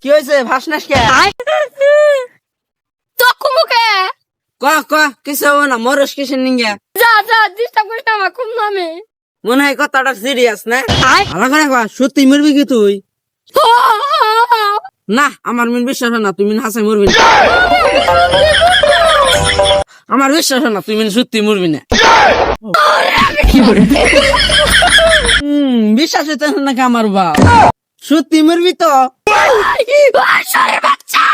কি হয়েছে? ভাসনাস কে? তো কুমুকে ক? ক কিছু হবে না মরস নিঙ্গে? যা যা ডিস্টার্ব করিস না আমার খুব নামে। মনে হয় কথাটা সিরিয়াস না? ভালো করে কয়া, সত্যি মরবি কি তুই? না আমার মিন বিশ্বাস না তুমি হাসাই মরবি না। আমার বিশ্বাস না তুই মিন সত্যি মরবি না। বিশ্বাস হইতে না নাকি আমার বা সত্যি মরবি তো? সরে বাচ্চা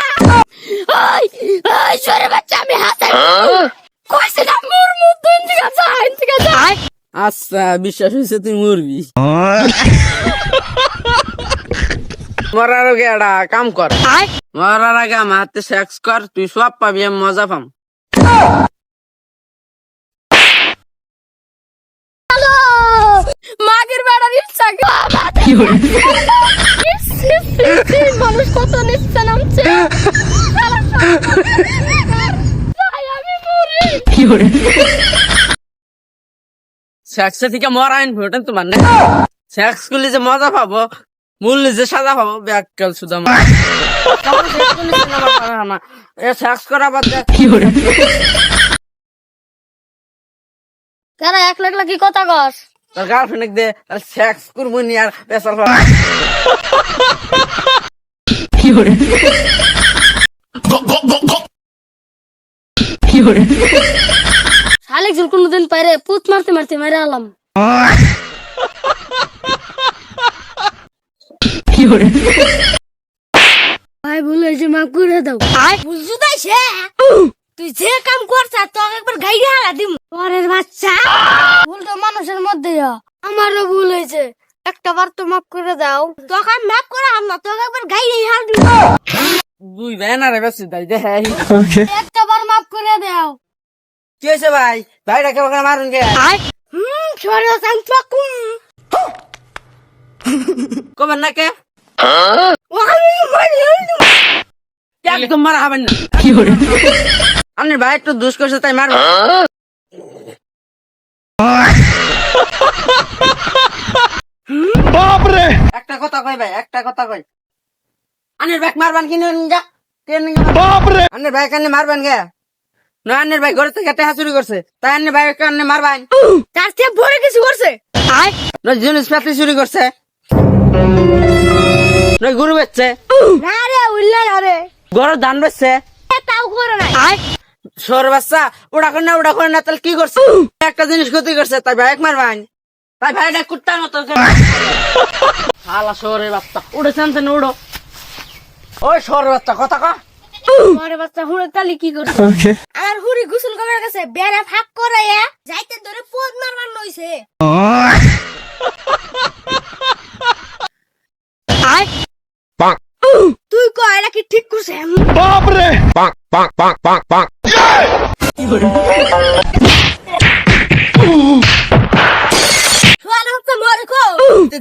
ওই ওই সরে বাচ্চা আমি হাসাই কইছে না মোর মুখ দুন থেকে যা ইন থেকে যা আচ্ছা বিশ্বাস হয়েছে তুই মরবি। মরার আগে একটা কাম কর। মরার আগে আমার হাতে সেক্স কর তুই সব পাবি আমি মজা পাম। হ্যালো মাগের বেড়া ইচ্ছা মানুষ কত নিচ্ছে নামছে। মরি। থেকে মরা আইন ভোটেন তোমার না? সেক্স করলে যে মজা পাবো মূল্য যে সাজা পাবো ব্যাককাল শুধু আমার। এ সেক্স করা বাদ কারা এক লাখ লাখি কথা কস? তোর গার্লফ্রেন্ড দে তাহলে সেক্স করব নি আর পেশাল শালিক জুল কোনদিন পারে পুত মারতে মারতে মারে আলাম। ভাই ভুল হয়েছে মাফ করে দাও। আই বুঝছ তাই সে? তুই যে কাম করছ তোকে একবার গাইডে হারা দিম। পরের বাচ্চা। ভুল তো মানুষের মধ্যে আমারও ভুল হয়েছে। একটা বার তো মাফ করে দাও। তোকে আমি মাফ করে আম না তোকে একবার গাইডে হারা দিব। দুই ব্যানারে বেশি তাই দে একটা বার মাফ করে দাও। কি হয়েছে ভাই? ভাইটা কেমন করে মারুন গে? আই হুম সরে সাং পাকুম কবেন না কে? ওখানে মারি একদম মারা হবেন না। আপনি ভাই একটু দুষ করছে তাই মারবো একটা কথা কই ভাই একটা কথা কই। আনের ব্যাগ মারবান কিনে যা আনের ভাই কানে মারবান গে? না আনের ভাই ঘরে থেকে টেহা চুরি করছে। তাই আনের ভাই কানে মারবান? তার চেয়ে বড় কিছু করছে? না জিনিস পাতি চুরি করছে। না গরু বেচছে। না রে উল্লা রে। গরুর ধান বেচছে। তাও করে না আই সর বাচ্চা ওটা করে না ওটা করে না তাহলে কি করছে? একটা জিনিস ক্ষতি করছে তাই ভাই এক মারবান। তাই ভাইটা কুত্তার মতো হালা বাচ্চা। উড়ে চানছেন উড়ো ওই শহরের বাচ্চা কথা কা। বাচ্চা হুড়ে তালি কি করছে আর হুড়ি গোসল করার কাছে বেড়া ফাঁক করে যাইতে ধরে পোদ মারবার নইছে আই তুই কয় কি ঠিক করছে?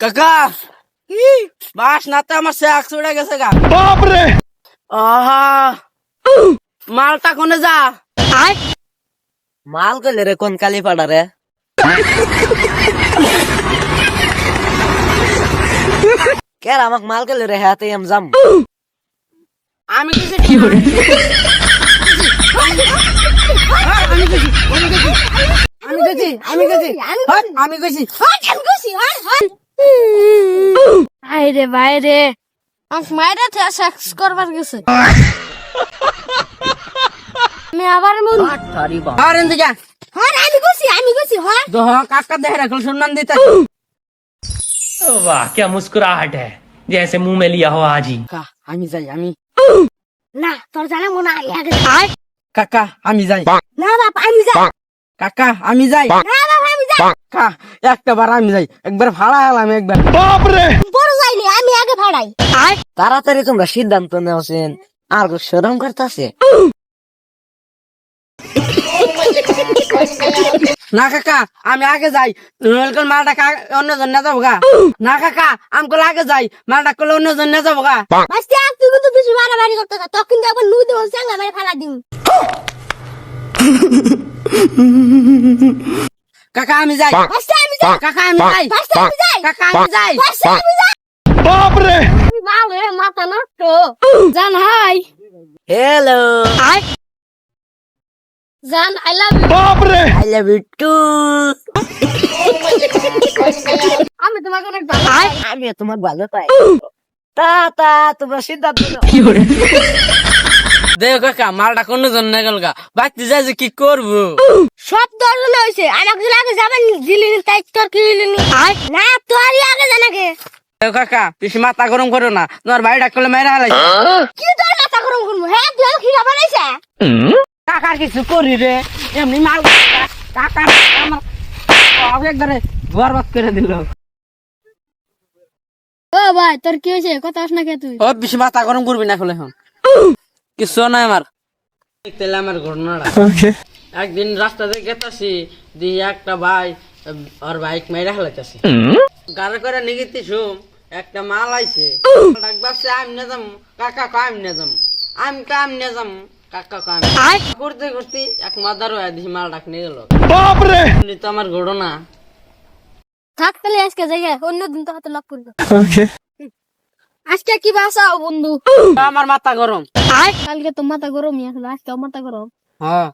काका। ही। माल गले रे कोन के रामक হয় হয় আরে ভাই রে আজ মায়েরা সেক্স করবার গেছে আমি আবার মন আর এনতে যা হয় আমি খুশি আমি খুশি হয় দোহ কাকা দেহ রাখল সম্মান দিতে वाह क्या मुस्कुराहट है जैसे मुंह में लिया हो आज ही কাকা আমি যাই আমি না তোর জানা মনে আগে আগে আয় কাকা আমি যাই না বাপ আমি যাই কাকা আমি যাই না কা একটা বার আমি যাই একবার ভাড়া হলাম একবার। বাপরে! বড় যাইনি আমি আগে ভাড়াই। তাড়াতাড়ি তোমরা সিদ্ধান্ত নেওছেন আর শরম করতেছে? না কাকা আমি আগে যাই। নলকল মালটা অন্য জন না যাব না কাকা আমকল আগে যাই। মালটা কল অন্য জন না যাব গা তুই কিন্তু বেশি মারামারি করতে তখন তো আবার নুই দেবো সঙ্গে আমার ফেলা দিম। কাকা আমি যাই। আমি যাই। কাকা আমি যাই। আমি যাই। কাকা আমি যাই। আমি যাই। বাপ রে ভালো মাথা নষ্ট। জান হাই। Hello hi. জান আই লাভ ইউ বাপ রে আই লাভ ইউ টু আমি তোমাকে অনেক ভালো আমি তোমার ভালো পাই তা তা তোমরা সিদ্ধান্ত কি দেখো কাকা মালটা কোন জন্য গেল গা? বাড়তে যাই যে কি করব? সব দর্জন হয়েছে আমাকে যদি আগে যাবেন জিলিনি তাই তোর কি না? তোরই আগে জানাকে দেখো কাকা বেশি মাথা গরম করো না তোমার বাড়িটা করলে মেরে হালাই কি তোর মাথা গরম করব? হ্যাঁ তুই কি খাবার কাকার কিছু করি রে এমনি মাল কাকা আমার সব একবারে বরবাদ করে দিল। ও ভাই তোর কি হয়েছে? কথা আস না কে তুই? ও বেশি মাথা গরম করবি না এখন। কিছু নাই আমার। তাহলে আমার ঘটনাটা। একদিন রাস্তা দিয়ে গেতাছি দিয়ে একটা ভাই ওর বাইক মেরে হেলাইতাছি। mm-hmm. গাড়ি করে নিগিতে শুম একটা মাল আইছে। আমি না যাম কাকা কাম না যাম? আমি কাম না যাম কাকা কাম ঘুরতে ঘুরতে এক মাদার হয়ে মাল ডাক নিয়ে গেল। বাপরে! তো আমার ঘটনা। থাক তাহলে আজকে জায়গায় অন্যদিন তো হাতে লক করবে ওকে আজকে কি বাসাও বন্ধু? আমার মাথা গরম। কালকে তো মাথা গরমই আসলে আজকে মাথা গরম। হ্যাঁ।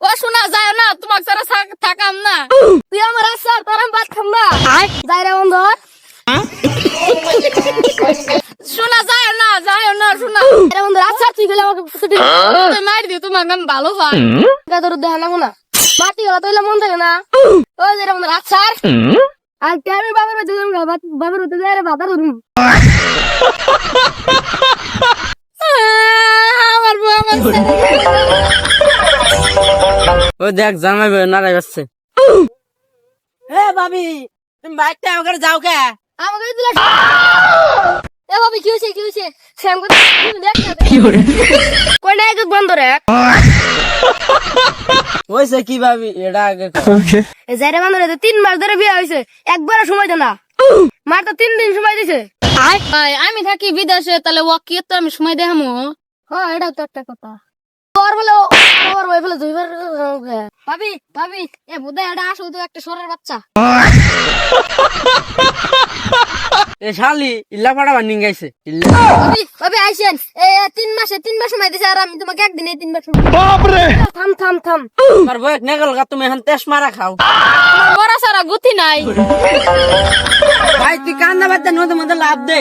ও শোনা যায় না তোমার সারা থাকাম না। তুই আমার আসার তোর আমি বাদ খাম না। যাই রে বন্ধু। শোনা যায় না যায় না শোনা। রে বন্ধু আচ্ছা তুই গেলে আমাকে ছুটি তুই মার দিও তোমাকে আমি ভালো পাই তোর দেখা না। মাটি গেলা তৈলে মন থাকে না। ও যে বন্ধু আচ্ছা আর কে আমি বাবার যাব বাবার বাড়ি যাই রে বাবার আমার আমার ও দেখ জামাই নারাই যাচ্ছে এ ভাবি তুমি বাইকটা আমাকে যাও কে? আমাকে দিলা এ বাবি কি হইছে কি হইছে শ্যাম কত দেখ না কোন এক বন্ধ রে? হয়েছে কি ভাবি এটা আগে। যাইরে বন্ধ রে তিন মাস ধরে বিয়ে হইছে একবার সময় দেনা মার তো তিন দিন সময় দিছে। ভাই আমি থাকি বিদেশে তাহলে ও কি তো আমি সময় দেখামো হ্যাঁ এটা তো একটা কথা। তোর বলে তোর বই বলে দুইবার ভাবি ভাবি এ বুদা এটা আসো তো একটা সরের বাচ্চা। এ শালি ইল্লা পাড়া বান্ডিং গাইছে। ভাবে আইছেন এ তিন মাসে তিনবার সময় দিছে আর আমি তোমাকে একদিনে তিনবার সময় থাম থাম থাম। আমার বয়স নেগল তুমি এখন তেস মারা খাও। বড় সারা গুতি নাই। ভাই তুই কান্না বাদ লাভ দে।